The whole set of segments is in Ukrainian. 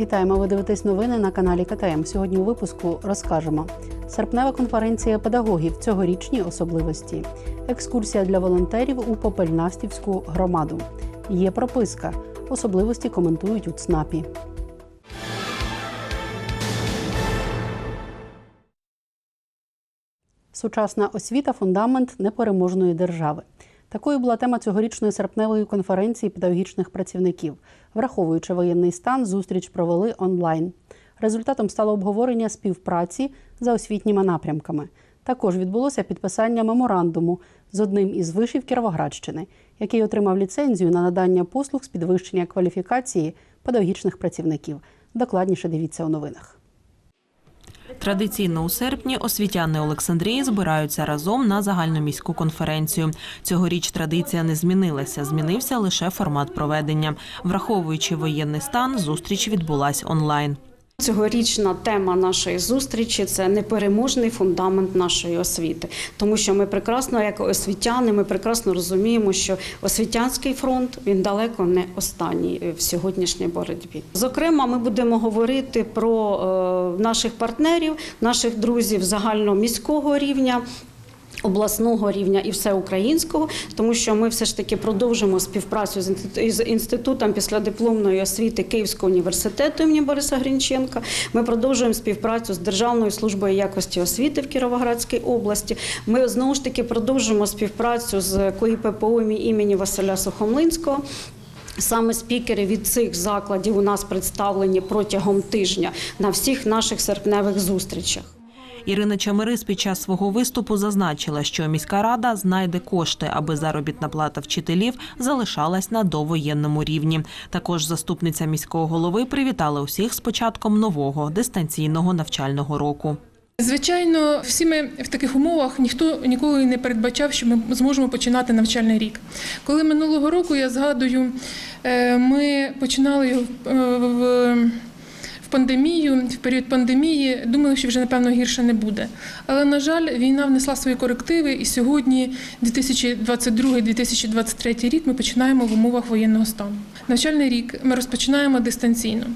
Вітаємо! Ви дивитесь новини на каналі КТМ. Сьогодні у випуску розкажемо. Серпнева конференція педагогів цьогорічні особливості. Екскурсія для волонтерів у Попельнастівську громаду. Є прописка. Особливості коментують у ЦНАПі. Сучасна освіта фундамент непереможної держави. Такою була тема цьогорічної серпневої конференції педагогічних працівників. Враховуючи воєнний стан, зустріч провели онлайн. Результатом стало обговорення співпраці за освітніми напрямками. Також відбулося підписання меморандуму з одним із вишів Кіровоградщини, який отримав ліцензію на надання послуг з підвищення кваліфікації педагогічних працівників. Докладніше дивіться у новинах. Традиційно у серпні освітяни Олександрії збираються разом на загальноміську конференцію. Цьогоріч традиція не змінилася, змінився лише формат проведення. Враховуючи воєнний стан, зустріч відбулась онлайн. Цьогорічна тема нашої зустрічі це непереможний фундамент нашої освіти, тому що ми прекрасно, як освітяни, ми прекрасно розуміємо, що освітянський фронт він далеко не останній в сьогоднішній боротьбі. Зокрема, ми будемо говорити про е, наших партнерів, наших друзів загальноміського рівня. Обласного рівня і всеукраїнського, тому що ми все ж таки продовжимо співпрацю з інститу- з інститутом післядипломної освіти Київського університету імені Бориса Грінченка. Ми продовжуємо співпрацю з Державною службою якості освіти в Кіровоградській області. Ми знову ж таки продовжуємо співпрацю з КОІППО імені Василя Сухомлинського. Саме спікери від цих закладів у нас представлені протягом тижня на всіх наших серпневих зустрічах. Ірина Чамирис під час свого виступу зазначила, що міська рада знайде кошти, аби заробітна плата вчителів залишалась на довоєнному рівні. Також заступниця міського голови привітала усіх з початком нового дистанційного навчального року. Звичайно, всі ми в таких умовах ніхто ніколи не передбачав, що ми зможемо починати навчальний рік. Коли минулого року я згадую, е, ми починали е, в. Пандемію, в період пандемії, думали, що вже напевно гірше не буде. Але на жаль, війна внесла свої корективи, і сьогодні, 2022-2023 рік, ми починаємо в умовах воєнного стану. Навчальний рік ми розпочинаємо дистанційно.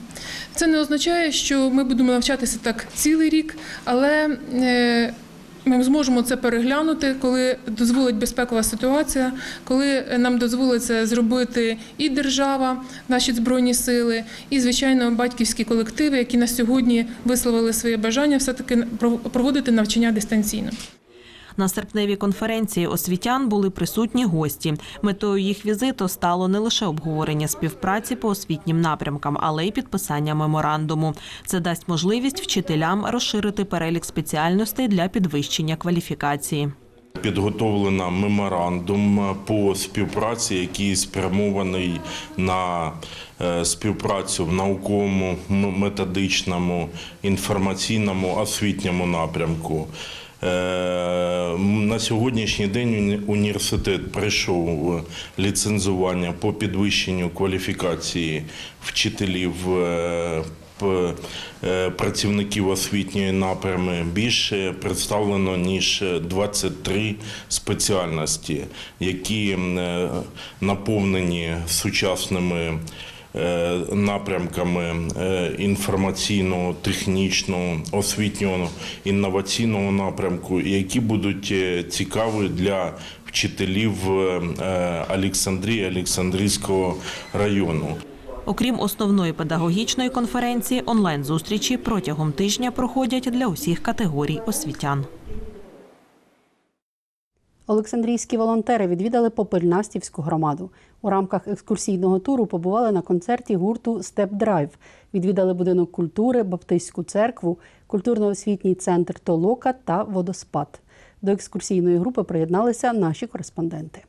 Це не означає, що ми будемо навчатися так цілий рік, але е, ми зможемо це переглянути, коли дозволить безпекова ситуація, коли нам дозволить це зробити і держава, наші збройні сили, і звичайно батьківські колективи, які на сьогодні висловили своє бажання все таки проводити навчання дистанційно. На серпневій конференції освітян були присутні гості. Метою їх візиту стало не лише обговорення співпраці по освітнім напрямкам, але й підписання меморандуму. Це дасть можливість вчителям розширити перелік спеціальностей для підвищення кваліфікації. Підготовлено меморандум по співпраці, який спрямований на е, співпрацю в науковому, методичному, інформаційному, освітньому напрямку. Е, На сьогоднішній день університет пройшов ліцензування по підвищенню кваліфікації вчителів е, е, працівників освітньої напрями. Більше представлено ніж 23 спеціальності, які е, наповнені сучасними е, напрямками е, інформаційного, технічного, освітнього, інноваційного напрямку, які будуть е, цікаві для вчителів е, Олександрії, Олександрійського району. Окрім основної педагогічної конференції, онлайн-зустрічі протягом тижня проходять для усіх категорій освітян. Олександрійські волонтери відвідали Попельнастівську громаду. У рамках екскурсійного туру побували на концерті гурту Степ Драйв. Відвідали будинок культури, Баптистську церкву, культурно-освітній центр Толока та водоспад. До екскурсійної групи приєдналися наші кореспонденти.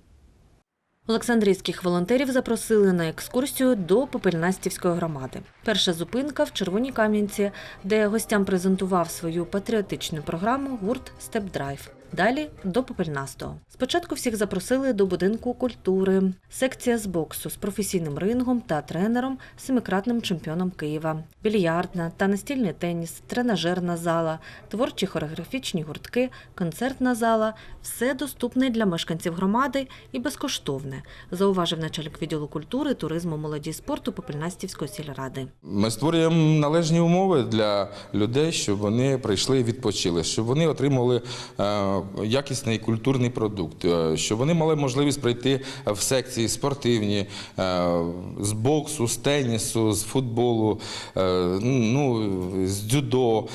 Олександрійських волонтерів запросили на екскурсію до Попельнастівської громади. Перша зупинка в Червоній Кам'янці, де гостям презентував свою патріотичну програму гурт Степ Драйв. Далі до Попельнастого. Спочатку всіх запросили до будинку культури. Секція з боксу з професійним рингом та тренером, семикратним чемпіоном Києва, більярдна та настільний теніс, тренажерна зала, творчі хореографічні гуртки, концертна зала все доступне для мешканців громади і безкоштовне, зауважив начальник відділу культури, туризму, молоді спорту Попельнастівської сільради. Ми створюємо належні умови для людей, щоб вони прийшли і відпочили, щоб вони отримали е, якісний культурний продукт, е, щоб вони мали можливість прийти в секції спортивні е, з боксу, з тенісу, з футболу, е, ну, з дзюдо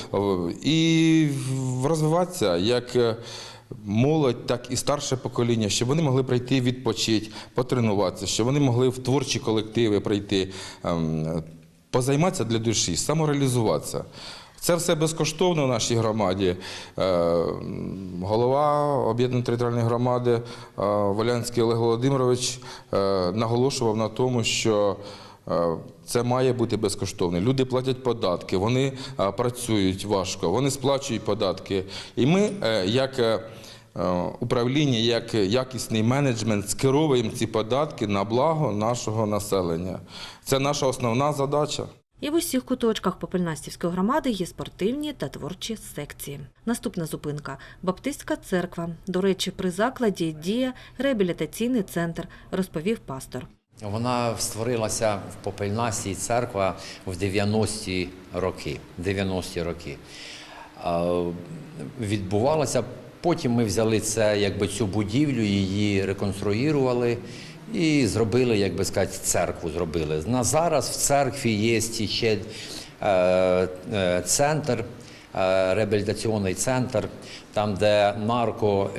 і розвиватися як. Молодь, так і старше покоління, щоб вони могли прийти відпочити, потренуватися, щоб вони могли в творчі колективи прийти, ем, позайматися для душі, самореалізуватися. Це все безкоштовно в нашій громаді. Е, Голова об'єднаної територіальної громади е, Волянський Олег Володимирович е, наголошував на тому, що це має бути безкоштовно. Люди платять податки, вони працюють важко, вони сплачують податки. І ми, як управління, як якісний менеджмент, скеровуємо ці податки на благо нашого населення. Це наша основна задача. І в усіх куточках Попельнастівської громади є спортивні та творчі секції. Наступна зупинка Баптистська церква. До речі, при закладі діє реабілітаційний центр, розповів пастор. Вона створилася в Попельнасті церква в 90-ті роки. 90-ті роки. Відбувалося, потім ми взяли це, якби цю будівлю, її реконструювали і зробили, як би сказати, церкву зробили. На зараз в церкві є ще е, е, центр, е, реабілітаційний центр, там, де нарко,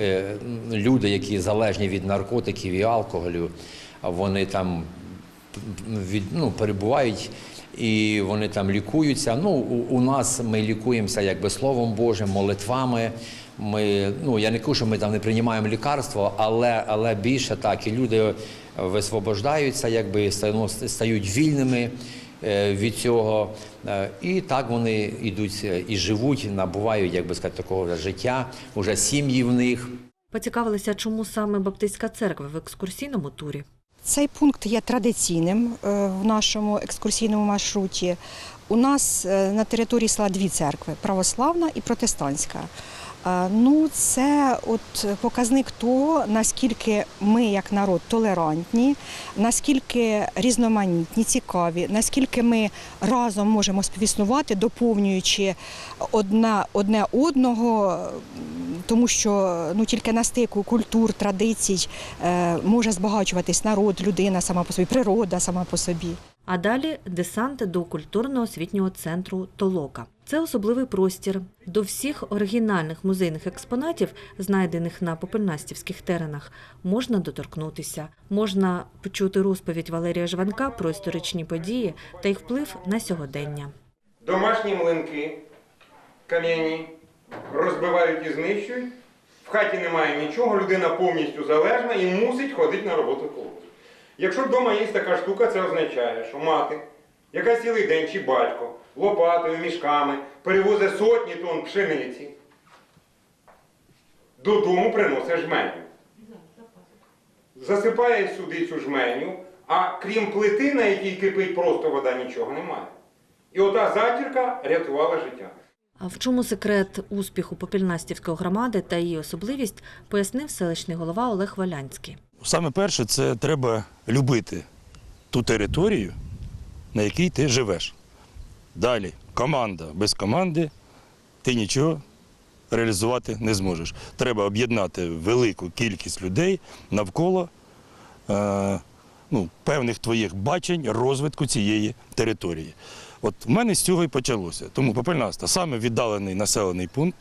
люди, які залежні від наркотиків і алкоголю, вони там від, ну, перебувають і вони там лікуються. Ну, у, у нас ми лікуємося якби Словом Божим, молитвами. Ми, ну, я не кажу, що ми там не приймаємо лікарство, але, але більше так, і люди висвобождаються, якби стають, стають вільними е, від цього. Е, І так вони йдуть е, і живуть, набувають, як би сказати, такого життя, уже сім'ї в них. Поцікавилися, чому саме Баптистська церква в екскурсійному турі. Цей пункт є традиційним е, в нашому екскурсійному маршруті. У нас е, на території села дві церкви православна і протестантська. Е, Ну, це от показник того, наскільки ми, як народ, толерантні, наскільки різноманітні, цікаві, наскільки ми разом можемо співіснувати, доповнюючи одна, одне одного, тому що ну, тільки на стику культур, традицій е, може збагачуватись народ, людина сама по собі, природа сама по собі. А далі десант до культурно-освітнього центру Толока. Це особливий простір. До всіх оригінальних музейних експонатів, знайдених на попельнастівських теренах, можна доторкнутися. Можна почути розповідь Валерія Жванка про історичні події та їх вплив на сьогодення. Домашні млинки кам'яні розбивають і знищують. В хаті немає нічого, людина повністю залежна і мусить ходити на роботу колос. Якщо вдома є така штука, це означає, що мати, яка цілий день чи батько лопатою, мішками перевозить сотні тонн пшениці, додому приносить жменю. Засипає сюди цю жменю, а крім плити, на якій кипить просто вода, нічого немає. І ота затірка рятувала життя. В чому секрет успіху Попільнастівської громади та її особливість, пояснив селищний голова Олег Валянський. Саме перше, це треба любити ту територію, на якій ти живеш. Далі команда. Без команди ти нічого реалізувати не зможеш. Треба об'єднати велику кількість людей навколо е, ну, певних твоїх бачень розвитку цієї території. От в мене з цього і почалося. Тому Попельнаста саме віддалений населений пункт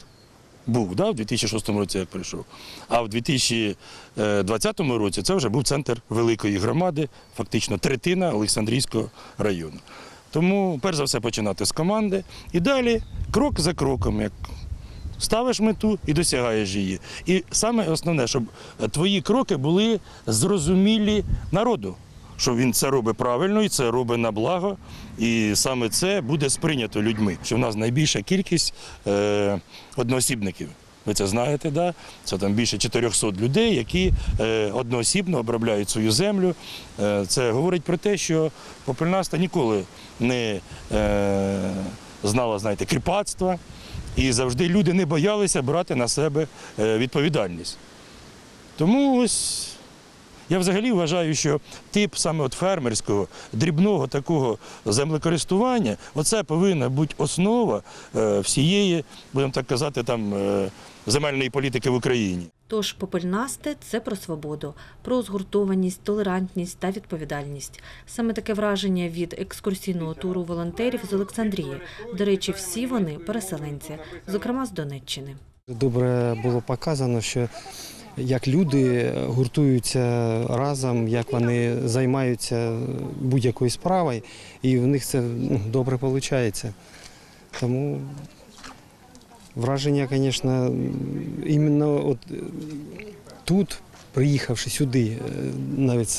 був да, в 2006 році, як прийшов. А в 2020 році це вже був центр великої громади, фактично третина Олександрійського району. Тому, перш за все, починати з команди і далі крок за кроком, як ставиш мету і досягаєш її. І саме основне, щоб твої кроки були зрозумілі народу, що він це робить правильно і це робить на благо. І саме це буде сприйнято людьми. Що в нас найбільша кількість е, одноосібників. Ви це знаєте, да? це там більше 400 людей, які е, одноосібно обробляють свою землю. Е, це говорить про те, що Попельнаста ніколи не е, знала, знаєте, кріпацтва, і завжди люди не боялися брати на себе е, відповідальність. Тому ось я взагалі вважаю, що тип саме от фермерського, дрібного такого землекористування, оце повинна бути основа е, всієї, будемо так казати, там е, земельної політики в Україні. Тож попельнасти це про свободу, про згуртованість, толерантність та відповідальність. Саме таке враження від екскурсійного туру волонтерів з Олександрії. До речі, всі вони переселенці, зокрема з Донеччини. Добре було показано, що як люди гуртуються разом, як вони займаються будь-якою справою, і в них це ну, добре виходить. Тому враження, звісно, іменно от тут, приїхавши сюди, е, навіть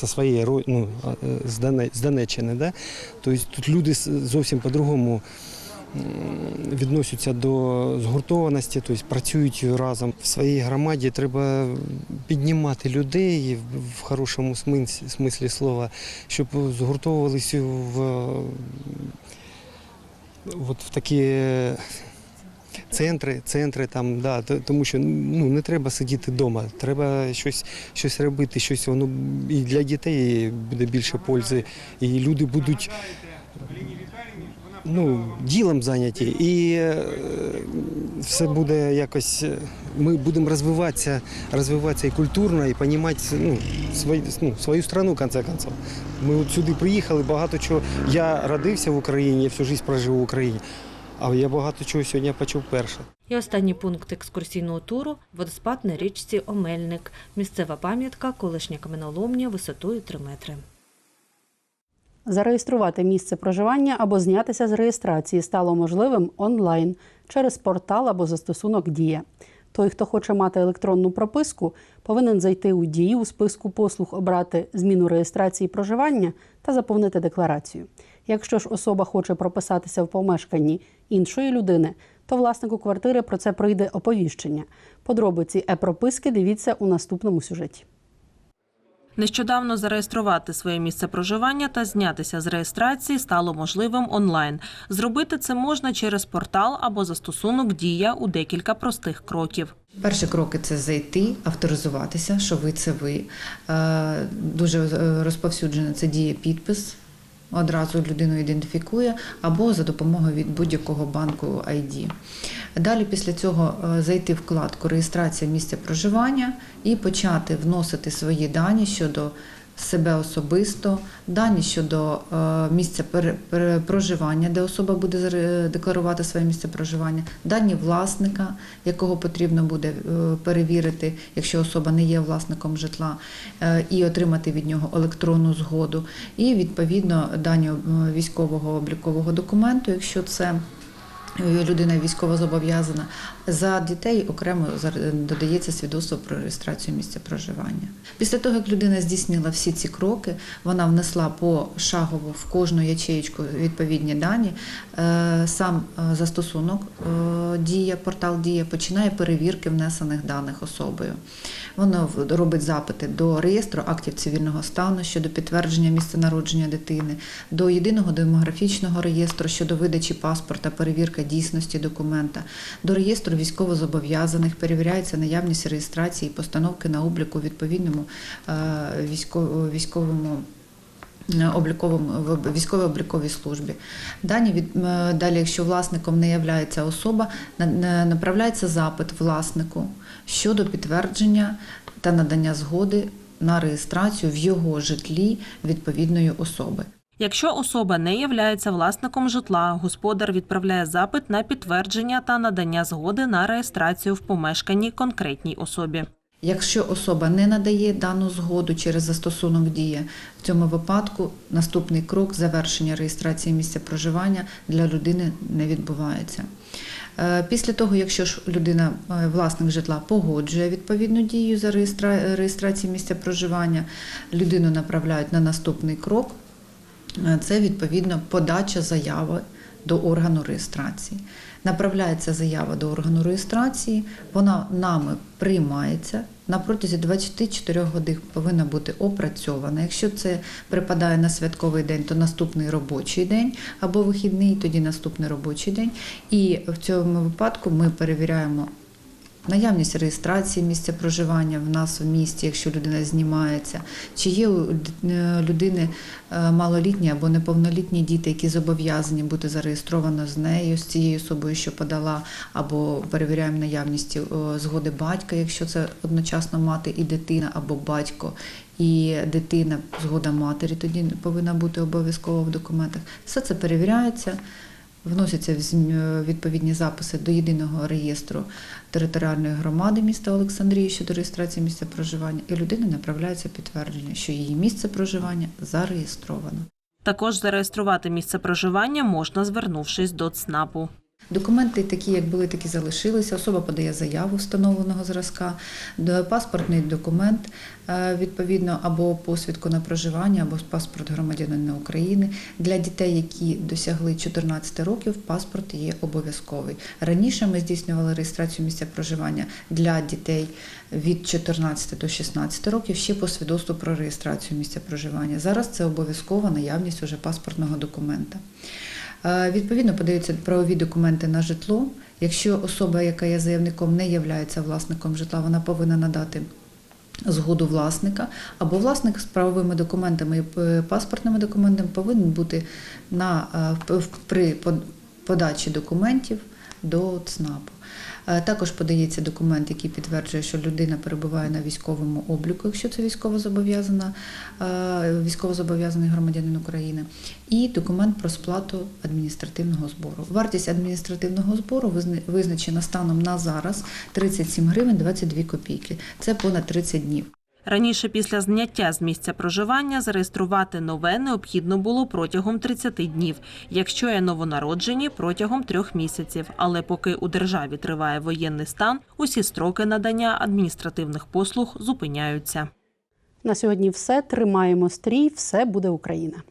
зі своєї ну, е, з Доне- з Донеччини, да? тобто тут люди зовсім по-другому відносяться до згуртованості, тобто працюють разом. В своїй громаді треба піднімати людей в- хорошому смислі слова, щоб згуртовувалися в, от в такі центри, центри там, да, тому що ну, не треба сидіти вдома, треба щось, щось робити, щось воно і для дітей буде більше пользи, і люди будуть ну, ділом зайняті, і е, все буде якось. е, Ми будемо розвиватися, розвиватися і культурно, і розуміти ну, свою, ну, свою страну, в конце концов. Ми от сюди приїхали, багато чого. Я родився в Україні, я всю життя прожив в Україні, а я багато чого сьогодні почув перше. І останній пункт екскурсійного туру водоспад на річці Омельник. Місцева пам'ятка, колишня каменоломня висотою 3 метри. Зареєструвати місце проживання або знятися з реєстрації стало можливим онлайн через портал або застосунок Дія. Той, хто хоче мати електронну прописку, повинен зайти у дію у списку послуг, обрати зміну реєстрації проживання та заповнити декларацію. Якщо ж особа хоче прописатися в помешканні іншої людини, то власнику квартири про це прийде оповіщення. Подробиці е-прописки дивіться у наступному сюжеті. Нещодавно зареєструвати своє місце проживання та знятися з реєстрації стало можливим онлайн. Зробити це можна через портал або застосунок Дія у декілька простих кроків. Перші кроки це зайти, авторизуватися, що ви це ви. Е, Дуже е, розповсюджено це діє підпис. Одразу людину ідентифікує або за допомогою від будь-якого банку ID. Далі після цього е, зайти в вкладку Реєстрація місця проживання і почати вносити свої дані щодо себе особисто, дані щодо е, місця проживання, де особа буде заре- декларувати своє місце проживання, дані власника, якого потрібно буде е, перевірити, якщо особа не є власником житла, е, і отримати від нього електронну згоду, і відповідно дані е, військового облікового документу, якщо це е, людина військово зобов'язана. За дітей окремо додається свідоцтво про реєстрацію місця проживання. Після того, як людина здійснила всі ці кроки, вона внесла пошагово в кожну ячеєчку відповідні дані. е, Сам е, застосунок е, дія, портал дія починає перевірки внесених даних особою. Воно робить запити до реєстру актів цивільного стану щодо підтвердження місця народження дитини, до єдиного демографічного реєстру щодо видачі паспорта, перевірка дійсності документа, до реєстру військовозобов'язаних перевіряється наявність реєстрації і постановки на обліку відповідному е, військово- військовому. е, Обліковому в військовій обліковій службі. Дані від е, далі, якщо власником не є особа, на- на- направляється запит власнику щодо підтвердження та надання згоди на реєстрацію в його житлі відповідної особи. Якщо особа не являється власником житла, господар відправляє запит на підтвердження та надання згоди на реєстрацію в помешканні конкретній особі. Якщо особа не надає дану згоду через застосунок дія, в цьому випадку наступний крок завершення реєстрації місця проживання для людини не відбувається. Е, Після того, якщо ж людина, е, власник житла, погоджує відповідну дію за реєстра- реєстрацію місця проживання, людину направляють на наступний крок. Е, Це відповідно подача заяви до органу реєстрації. Направляється заява до органу реєстрації, вона нами приймається. На протязі 24 годин повинна бути опрацьована. Якщо це припадає на святковий день, то наступний робочий день або вихідний, тоді наступний робочий день. І в цьому випадку ми перевіряємо Наявність реєстрації місця проживання в нас в місті, якщо людина знімається, чи є у е, людини е, малолітні або неповнолітні діти, які зобов'язані бути зареєстровані з нею, з цією особою, що подала, або перевіряємо наявність е, згоди батька, якщо це одночасно мати і дитина, або батько і дитина, згода матері тоді повинна бути обов'язково в документах. Все це перевіряється. Вносяться відповідні записи до єдиного реєстру територіальної громади міста Олександрії щодо реєстрації місця проживання, і людина направляється підтвердження, що її місце проживання зареєстровано. Також зареєструвати місце проживання можна, звернувшись до ЦНАПу. Документи такі, як були, такі залишилися. Особа подає заяву встановленого зразка, паспортний документ е, відповідно або посвідку на проживання, або паспорт громадянина України. Для дітей, які досягли 14 років, паспорт є обов'язковий. Раніше ми здійснювали реєстрацію місця проживання для дітей від 14 до 16 років ще по свідоцтву про реєстрацію місця проживання. Зараз це обов'язкова наявність уже паспортного документа. Е, Відповідно, подаються правові документи на житло. Якщо особа, яка є заявником, не є власником житла, вона повинна надати згоду власника, або власник з правовими документами і е, паспортними документами повинен бути на, е, при подачі документів до ЦНАПу. Е, Також подається документ, який підтверджує, що людина перебуває на військовому обліку, якщо це військовозобов'язана, е, військовозобов'язаний громадянин України, і документ про сплату адміністративного збору. Вартість адміністративного збору визначена станом на зараз 37 гривень 22 копійки. Це понад 30 днів. Раніше після зняття з місця проживання зареєструвати нове необхідно було протягом 30 днів, якщо є новонароджені протягом трьох місяців. Але поки у державі триває воєнний стан, усі строки надання адміністративних послуг зупиняються. На сьогодні все. Тримаємо стрій, все буде Україна.